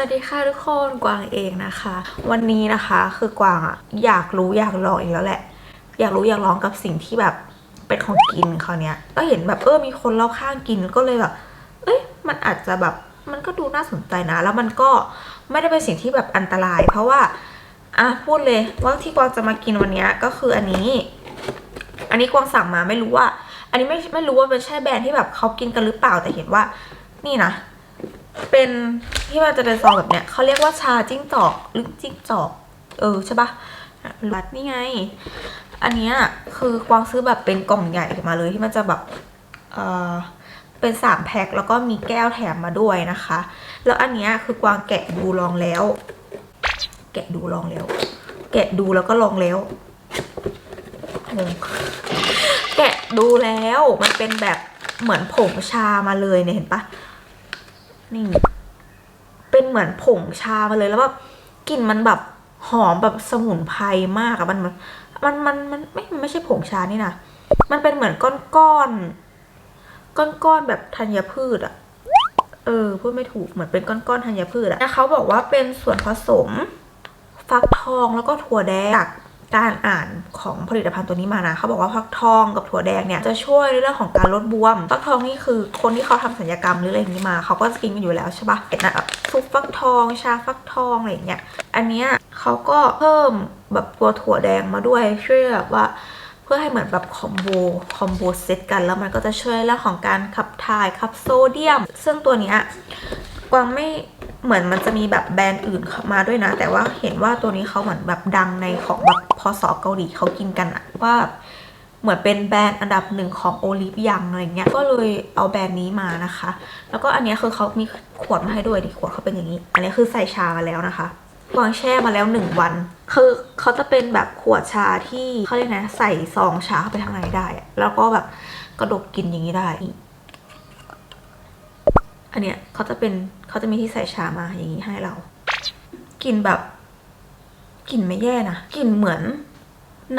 สวัสดีค่ะทุกคนกวางเองนะคะ วันนี้นะคะคือกวางอะอยากรู้อยากลองอีกแล้วแหละ อยากรู้อยากลองกับสิ่งที่แบบเป็นของกินเขาวเนี้ยก็เห็นแบบเออมีคนเล่าข้างกินก็เลยแบบเอ้ยมันอาจจะแบบมันก็ดูน่าสนใจนะ แล้วมันก็ไม่ได้เป็นสิ่งที่แบบอันตราย เพราะว่าอะพูดเลยว่าที่กวางจะมากินวันนี้ก็คืออันนี้ อันนี้กวางสั่งมาไม่รู้ว่า อันนี้ไม่ไม่รู้ว่าเป็นใช่แบรนด์ที่แบบเขากินกันหรือเปล่าแต่เห็นว่านี่นะ เป็นที่มันจะเป็นซองแบบเนี้ยเขาเรียกว่าชาจิ้งจอกหรือจิ้งจอก เออใช่ปะรัดนี่ไง อันเนี้ยคือกวางซื้อแบบเป็นกล่องใหญ่มาเลยที่มันจะแบบเออเป็นสามแพ็คแล้วก็มีแก้วแถมมาด้วยนะคะ แล้วอันเนี้ยคือกวางแกะดูลองแล้ว แกะดูลองแล้ว แกะดูแล้วก็ลองแล้วงงแกะดูแล้วมันเป็นแบบเหมือนผงชามาเลยเนี่ยเห็นปะ นี่ เป็นเหมือนผงชามาเลยแล้วแบบกลิ่นมันแบบหอมแบบสมุนไพรมากอะมันมันมันมันมันไม่ไม่ใช่ผงชานี่นะมันเป็นเหมือนก้อนก้อนก้อนก้อนแบบธัญพืชอะเออพูดไม่ถูกเหมือนเป็นก้อนก้อนธัญพืชอะแล้วเขาบอกว่าเป็นส่วนผสมฟักทองแล้วก็ถั่วแดงจาก การอ่านของผลิตภัณฑ์ตัวนี้มานะเขาบอกว่าฟักทองกับถั่วแดงเนี่ยจะช่วยในเรื่องของการลดบวมฟักทองนี่คือคนที่เขาทำศัลยกรรมหรืออะไรอย่างนี้มาเขาก็กินกันอยู่แล้วใช่ปะเห็นนะแบบซุปฟักทอง ชาฟักทองอะไรอย่างเงี้ยอันเนี้ยเขาก็เพิ่มแบบตัวถั่วแดงมาด้วยช่วยแบบว่าเพื่อให้เหมือนแบบคอมโบคอมโบเซตกันแล้วมันก็จะช่วยเรื่องของการขับถ่ายขับโซเดียม ซึ่งตัวเนี้ยกวางไม่ เหมือนมันจะมีแบบแบรนด์อื่นมาด้วยนะ แต่ว่าเห็นว่าตัวนี้เขาเหมือนแบบดังในของแบบพศเกาหลีเขากินกันอะว่าเหมือนเป็นแบรนด์อันดับหนึ่งของโอลิฟยังอะไรเงี้ย ก็เลยเอาแบรนด์นี้มานะคะ แล้วก็อันนี้คือเขามีขวดมาให้ด้วยดิขวดเขาเป็นอย่างนี้ อันนี้คือใส่ชามาแล้วนะคะวางแช่มาแล้วหนึ่งวัน คือเขาจะเป็นแบบขวดชาที่เขาเรียกนะใส่ซองชาเข้าไปข้างในได้ แล้วก็แบบกระดกกินอย่างนี้ได้ อันเนี้ยเขาจะเป็นเขาจะมีที่ใส่ชามาอย่างนี้ให้เรากลิ่นแบบกลิ่นไม่แย่นะกลิ่นเหมือน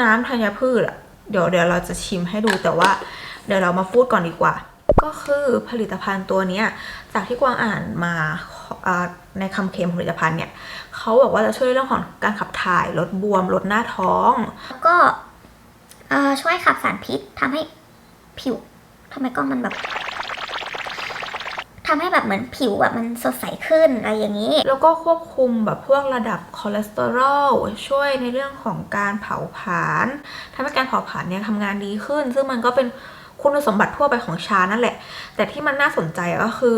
น้ำธัญพืชอะเดี๋ยวเดี๋ยวเราจะชิมให้ดูแต่ว่า เดี๋ยวเรามาพูดก่อนดีกว่า ก็คือผลิตภัณฑ์ตัวเนี้ยจากที่กวางอ่านมาในคำเค็มผลิตภัณฑ์เนี่ยเขาบอกว่าจะช่วยเรื่องของการขับถ่ายลดบวมลดหน้าท้องแล้วก็ช่วยขับสารพิษทำให้ผิวทำไมกล้องมันแบบ ทำให้แบบเหมือนผิวแบบมันสดใสขึ้นอะไรอย่างนี้ แล้วก็ควบคุมแบบพวกระดับคอเลสเตอรอลช่วยในเรื่องของการเผาผลาญทำให้การเผาผลาญเนี่ยทำงานดีขึ้น ซึ่งมันก็เป็นคุณสมบัติทั่วไปของชานั่นแหละ แต่ที่มันน่าสนใจก็คือ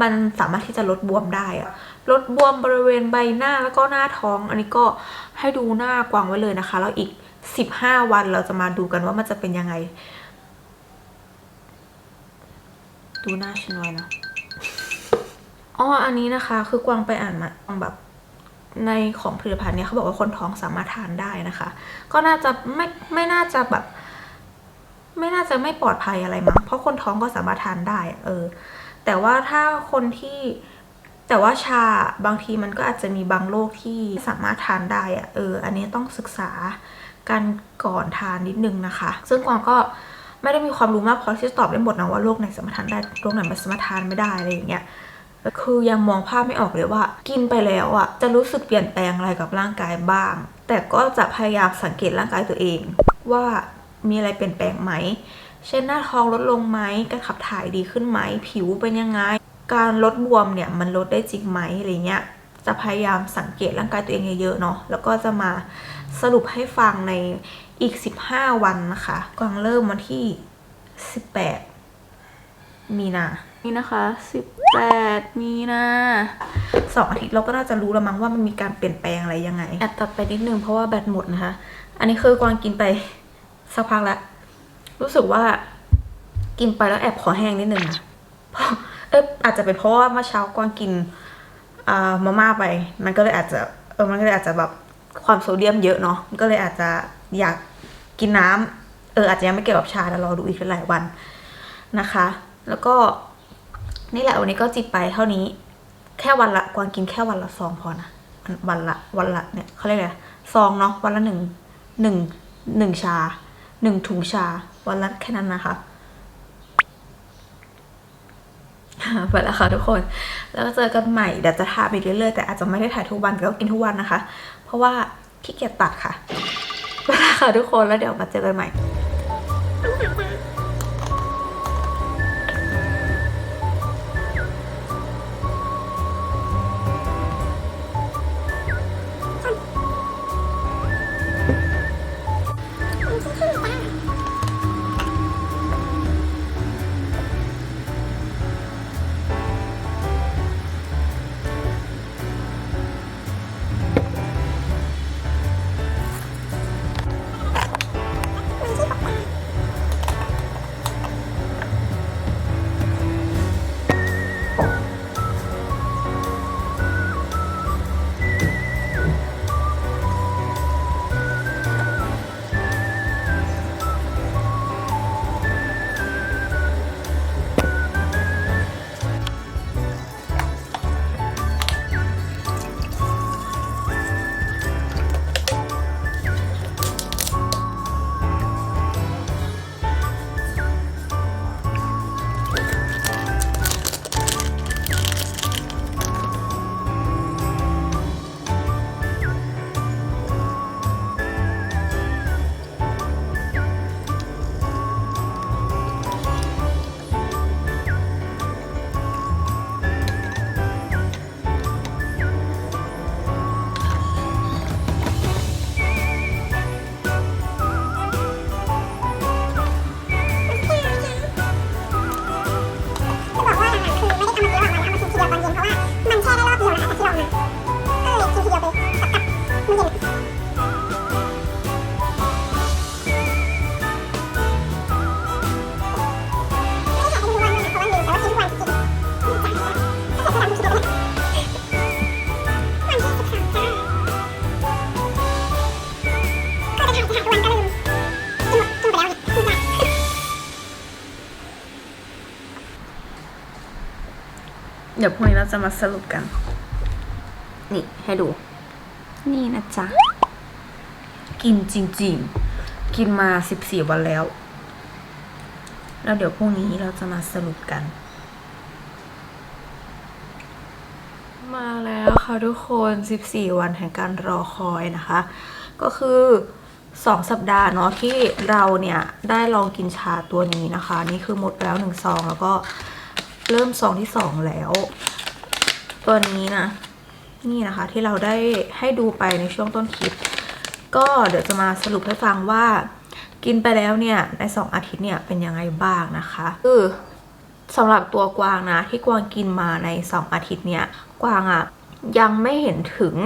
มันสามารถที่จะลดบวมได้อะลดบวมบริเวณใบหน้าแล้วก็หน้าท้อง อันนี้ก็ให้ดูหน้ากวางไว้เลยนะคะ แล้วอีก 15 วันเราจะมาดูกันว่ามันจะเป็นยังไง ดูหน้าฉันไว้นะ อ๋ออันนี้นะคะ คือกวางไปอ่านมาแบบในของผลิตภัณฑ์เนี่ยเขาบอกว่าคนท้องสามารถทานได้นะคะ ก็น่าจะไม่ไม่น่าจะแบบ ไม่น่าจะไม่ปลอดภัยอะไรมั้งเพราะคนท้องก็สามารถทานได้ เออ แต่ว่าถ้าคนที่แต่ว่าชาบางทีมันก็อาจจะมีบางโรคที่สามารถทานได้อะเออ อันนี้ต้องศึกษากันก่อนทานนิดนึงนะคะ ซึ่งกวางก็ไม่ได้มีความรู้มากพอที่จะตอบได้หมดนะว่าโรคไหนสามารถทานได้โรคไหนมันสามารถทานไม่ได้อะไรอย่างเงี้ย คือยังมองภาพไม่ออกเลยว่า กินไปแล้วอะจะรู้สึกเปลี่ยนแปลงอะไรกับร่างกายบ้าง แต่ก็จะพยายามสังเกตร่างกายตัวเอง ว่ามีอะไรเปลี่ยนแปลงไหม เช่นหน้าท้องลดลงไหมการขับถ่ายดีขึ้นไหม ผิวเป็นยังไง การลดบวมเนี่ยมันลดได้จริงไหมอะไรเงี้ยจะพยายามสังเกตร่างกายตัวเองเยอะๆเนาะแล้วก็จะมาสรุปให้ฟังในอีก 15 วันนะคะกวางเริ่มวันที่ 18 มีนา นี่นะคะ18มีนาสองอาทิตย์เราก็น่าจะรู้แล้วมั้งว่ามันมีการเปลี่ยนแปลงอะไรยังไงแอบตัดไปนิดนึงเพราะว่าแบตหมดนะคะ อันนี้คือกวางกินไปสักพักแล้ว รู้สึกว่ากินไปแล้วแอบขอแห้งนิดนึงนะเพราะเอออาจจะเป็นเพราะว่าเมื่อเช้ากวางกินอ่ามาม่าไป มันก็เลยอาจจะเออมันก็เลยอาจจะแบบความโซเดียมเยอะเนาะมันก็เลยอาจจะอยากกินน้ำเอออาจจะยังไม่เกี่ยวกับชาแต่รอดูอีกหลายวันนะคะ แล้วก็นี่แหละวันนี้ก็จิบไปเท่านี้ แค่วันละกวางกินแค่วันละซองพอนะวันละวันละเนี่ยเขาเรียกอะไรซองเนาะวันละหนึ่งหนึ่งหนึ่งชาหนึ่งถุงชา วันละแค่นั้นนะคะไปแล้วค่ะทุกคน แล้วก็เจอกันใหม่เดี๋ยวจะถ่ายไปเรื่อยๆแต่อาจจะไม่ได้ถ่ายทุกวันก็กินทุกวันนะคะ เพราะว่าขี้เกียจตัดค่ะไปแล้วค่ะทุกคนแล้วเดี๋ยวมาเจอกันใหม่ เดี๋ยวพรุ่งนี้เราจะมาสรุปกัน นี่ให้ดู นี่นะจ๊ะ กินจริง ๆ กินมาสิบสี่วันแล้ว แล้วเดี๋ยวพรุ่งนี้เราจะมาสรุปกัน มาแล้วค่ะทุกคน14วันแห่งการรอคอยนะคะ ก็คือ2สัปดาห์เนาะที่เราเนี่ยได้ลองกินชาตัวนี้นะคะ นี่คือหมดแล้วหนึ่งซองแล้วก็ เริ่มซองที่2แล้ว ตัวนี้นะ นี่นะคะที่เราได้ให้ดูไปในช่วงต้นคลิป ก็เดี๋ยวจะมาสรุปให้ฟังว่า กินไปแล้วเนี่ยใน 2 อาทิตย์เนี่ยเป็นยังไงบ้างนะคะคือสำหรับตัวกวางนะที่กวางกินมาใน 2 อาทิตย์เนี่ยกวางอะยังไม่เห็นถึง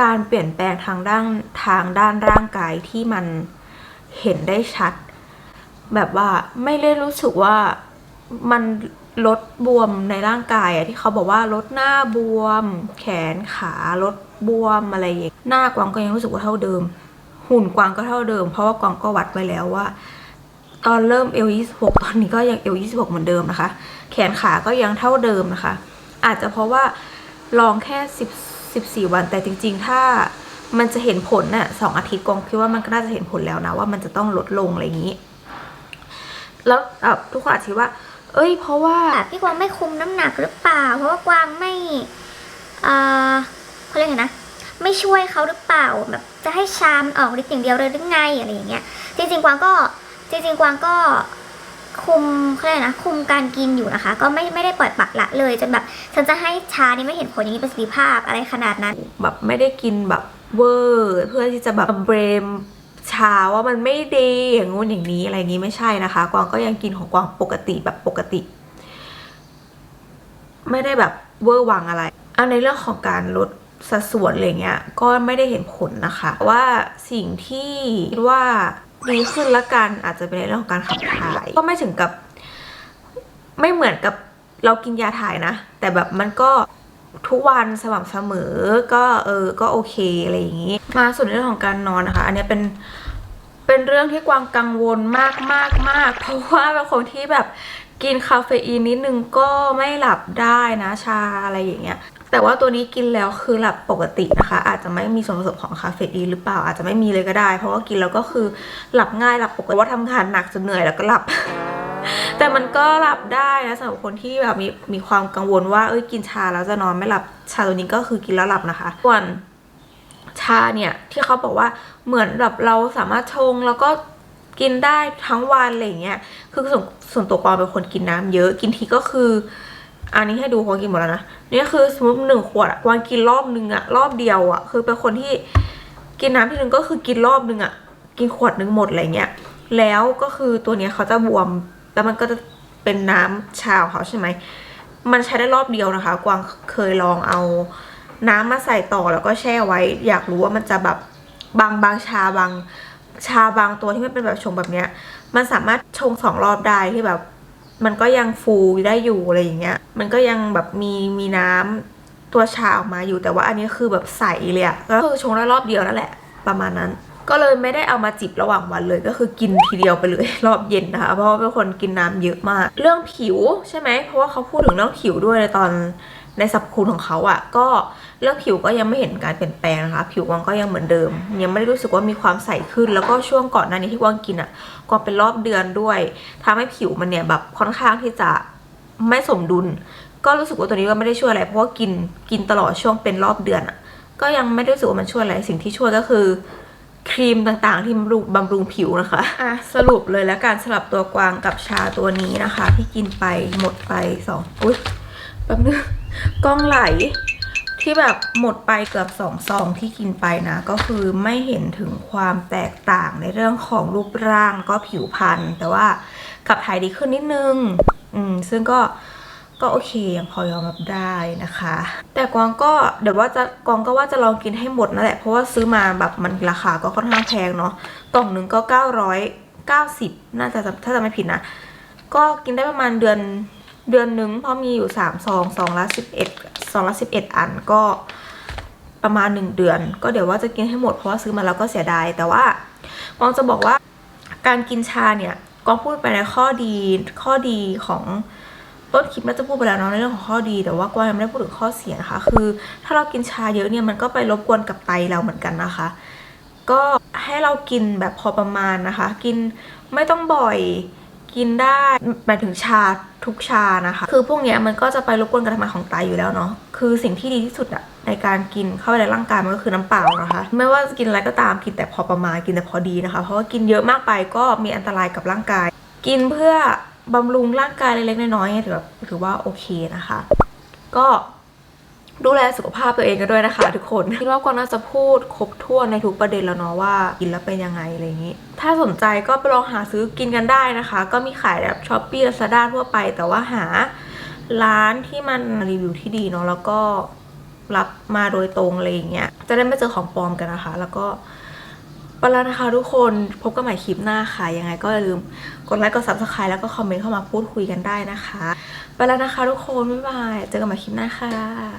การเปลี่ยนแปลงทางด้านทางด้านร่างกายที่มันเห็นได้ชัด แบบว่าไม่ได้รู้สึกว่ามัน ลดบวมในร่างกายอะที่เขาบอกว่าลดหน้าบวม แขนขาลดบวมอะไรอย่างเงี้ยหน้ากวางก็ยังรู้สึกว่าเท่าเดิม หุ่นกวางก็เท่าเดิม เพราะว่ากวางก็วัดไว้แล้วว่า ตอนเริ่มเอล26ตอนนี้ก็ยังเอล26เหมือนเดิมนะคะ แขนขาก็ยังเท่าเดิมนะคะ อาจจะเพราะว่าลองแค่10 14วันแต่จริง ๆ ถ้ามันจะเห็นผลน่ะสองอาทิตย์กวางคิดว่ามันก็น่าจะเห็นผลแล้วนะว่ามันจะต้องลดลงอะไรอย่างนี้ แล้วทุกคนอาจจะคิดว่า เอ้ย เพราะว่า พี่กวางไม่คุมน้ำหนักหรือเปล่า เพราะว่ากวางไม่เอ่อเขาเรียกไงนะไม่ช่วยเขาหรือเปล่าแบบจะให้ชามออกฤทธิ์อย่างเดียวเลยหรือไงอะไรอย่างเงี้ยจริงๆกวางก็จริงๆกวางก็คุมเขาเรียกนะคุมการกินอยู่นะคะ ก็ไม่ไม่ได้ปล่อยปละละเลยจนแบบฉันจะให้ชานี่ไม่เห็นผลอย่างนี้ประสิทธิภาพอะไรขนาดนั้น แบบไม่ได้กินแบบเวอร์ เพื่อที่จะแบบเบรม ชาว่ามันไม่ดีอย่างงู้นอย่างนี้อะไรอย่างนี้ไม่ใช่นะคะ กวางก็ยังกินของกวางปกติแบบปกติ ไม่ได้แบบเวอร์วังอะไรอันในเรื่องของการลดสัดส่วนอะไรเงี้ยก็ไม่ได้เห็นผลนะคะ ว่าสิ่งที่คิดว่าดีขึ้นละกันอาจจะเป็นในเรื่องของการขับถ่าย ก็ไม่ถึงกับ ไม่เหมือนกับเรากินยาถ่ายนะ แต่แบบมันก็ ทุกวันสม่ำเสมอก็เออก็โอเคอะไรอย่างนี้ มาส่วนเรื่องของการนอนนะคะ อันนี้เป็นเป็นเรื่องที่กวางกังวลมากมากมากเพราะว่าเป็นคนที่แบบกินคาเฟอีนนิดนึงก็ไม่หลับได้นะชาอะไรอย่างเงี้ยแต่ว่าตัวนี้กินแล้วคือหลับปกตินะคะ อาจจะไม่มีส่วนผสมของคาเฟอีนหรือเปล่าอาจจะไม่มีเลยก็ได้ เพราะว่ากินแล้วก็คือหลับง่ายหลับปกติว่าทำงานหนักจนเหนื่อยแล้วก็หลับ แต่มันก็หลับได้นะสำหรับคนที่แบบมีมีความกังวลว่าเอ้ยกินชาแล้วจะนอนไม่หลับชาตัวนี้ก็คือกินแล้วหลับนะคะส่วนชาเนี่ยที่เขาบอกว่าเหมือนแบบเราสามารถชงแล้วก็กินได้ทั้งวันอะไรเงี้ย คือส่วนส่วนตัวกวางเป็นคนกินน้ำเยอะ กินทีก็คือ อันนี้ให้ดูกวางกินหมดแล้วนะ นี่คือสมมติหนึ่งขวดอะวางกินรอบนึงอะรอบเดียวอะคือเป็นคนที่กินน้ำทีหนึ่งก็คือกินรอบนึงอะกินขวดนึงหมดอะไรเงี้ย แล้วก็คือตัวเนี้ยเขาจะบวม แล้วมันก็จะเป็นน้ำชาของเขาใช่ไหม มันใช้ได้รอบเดียวนะคะ กวางเคยลองเอาน้ำมาใส่ต่อแล้วก็แช่ไว้ อยากรู้ว่ามันจะแบบบางบางชาบางชาบางตัวที่มันเป็นแบบชงแบบเนี้ย มันสามารถชงสองรอบได้ที่แบบ มันก็ยังฟูได้อยู่อะไรอย่างเงี้ย มันก็ยังแบบมีมีน้ำตัวชาออกมาอยู่แต่ว่าอันนี้คือแบบใสเลยอะก็คือชงได้รอบเดียวนั่นแหละ ประมาณนั้น ก็เลยไม่ได้เอามาจิบระหว่างวันเลย ก็คือกินทีเดียวไปเลยรอบเย็นนะคะ เพราะว่าเป็นคนกินน้ำเยอะมาก เรื่องผิวใช่ไหม เพราะว่าเขาพูดถึงเรื่องผิวด้วยในตอนในสรรพคุณของเขาอะก็เรื่องผิวก็ยังไม่เห็นการเปลี่ยนแปลงนะคะ ผิววางก็ยังเหมือนเดิม ยังไม่ได้รู้สึกว่ามีความใสขึ้น แล้วก็ช่วงก่อนหน้านี้ที่วางกินอะกวางเป็นรอบเดือนด้วยทำให้ผิวมันเนี่ยแบบค่อนข้างที่จะไม่สมดุล ก็รู้สึกว่าตัวนี้ก็ไม่ได้ช่วยอะไร เพราะว่ากินกินตลอดช่วงเป็นรอบเดือนอะก็ยังไม่ได้รู้สึกว่ามันช่วยอะไร สิ่งที่ช่วยก็คือ ครีมต่างๆ ที่บำรุงบำรุงผิวนะคะอะสรุปเลยแล้วการสลับตัวกวางกับชาตัวนี้นะคะ ที่กินไปหมดไปสองอุ้ยแป๊บนึงกล้องไหลที่แบบหมดไปเกือบสองซองที่กินไปนะ ก็คือไม่เห็นถึงความแตกต่างในเรื่องของรูปร่างก็ผิวพรรณแต่ว่ากับถ่ายดีขึ้นนิดนึง อืมซึ่งก็ ก็โอเคยังพอยอมรับได้นะคะ แต่กวางก็เดี๋ยวว่าจะกวางก็ว่าจะลองกินให้หมดนั่นแหละเพราะว่าซื้อมาแบบมันราคาก็ค่อนข้างแพงเนาะกล่องหนึ่งก็ 990 น่าจะถ้าจะไม่ผิดนะ ก็กินได้ประมาณเดือนเดือนหนึงเพราะมีอยู่3ซองซองละ11ซองละ11 อันก็ประมาณ 1 เดือน ก็เดี๋ยวว่าจะกินให้หมดเพราะว่าซื้อมาแล้วก็เสียดายแต่ว่ากวางจะบอกว่าการกินชาเนี่ยกวางพูดไปในข้อดีข้อดีของ ต้นคลิปน่าจะพูดไปแล้วเนาะในเรื่องของข้อดี แต่ว่ากวางยังไม่ได้พูดถึงข้อเสียนะคะ คือถ้าเรากินชาเยอะเนี่ยมันก็ไปรบกวนกับไตเราเหมือนกันนะคะ ก็ให้เรากินแบบพอประมาณนะคะ กินไม่ต้องบ่อยกินได้หมายถึงชาทุกชานะคะ คือพวกนี้มันก็จะไปรบกวนการทำงานของไตอยู่แล้วเนาะคือสิ่งที่ดีที่สุดอะในการกินเข้าไปในร่างกายมันก็คือน้ำเปล่านะคะ ไม่ว่าจะกินอะไรก็ตามกินแต่พอประมาณกินแต่พอดีนะคะ เพราะว่ากินเยอะมากไปก็มีอันตรายกับร่างกาย กินเพื่อ บำรุงร่างกายเล็กๆน้อยๆถือว่าถือว่าโอเคนะคะ ก็ดูแลสุขภาพตัวเองกันด้วยนะคะ ทุกคนคิดว่ากวางน่าจะพูดครบถ้วนในทุกประเด็นแล้วเนาะว่ากินแล้วเป็นยังไงอะไรอย่างนี้ ถ้าสนใจก็ไปลองหาซื้อกินกันได้นะคะ ก็มีขายแบบช้อปปี้ลาซาด้าทั่วไปแต่ว่าหาร้านที่มันรีวิวที่ดีเนาะแล้วก็รับมาโดยตรงอะไรอย่างเงี้ยจะได้ไม่เจอของปลอมกันนะคะ แล้วก็ ไปแล้วนะคะทุกคนพบกันใหม่คลิปหน้าค่ะ ยังไงก็อย่าลืมกดไลค์กด subscribe แล้วก็คอมเมนต์เข้ามาพูดคุยกันได้นะคะ ไปแล้วนะคะทุกคน บ๊ายบาย เจอกันใหม่คลิปหน้าค่ะ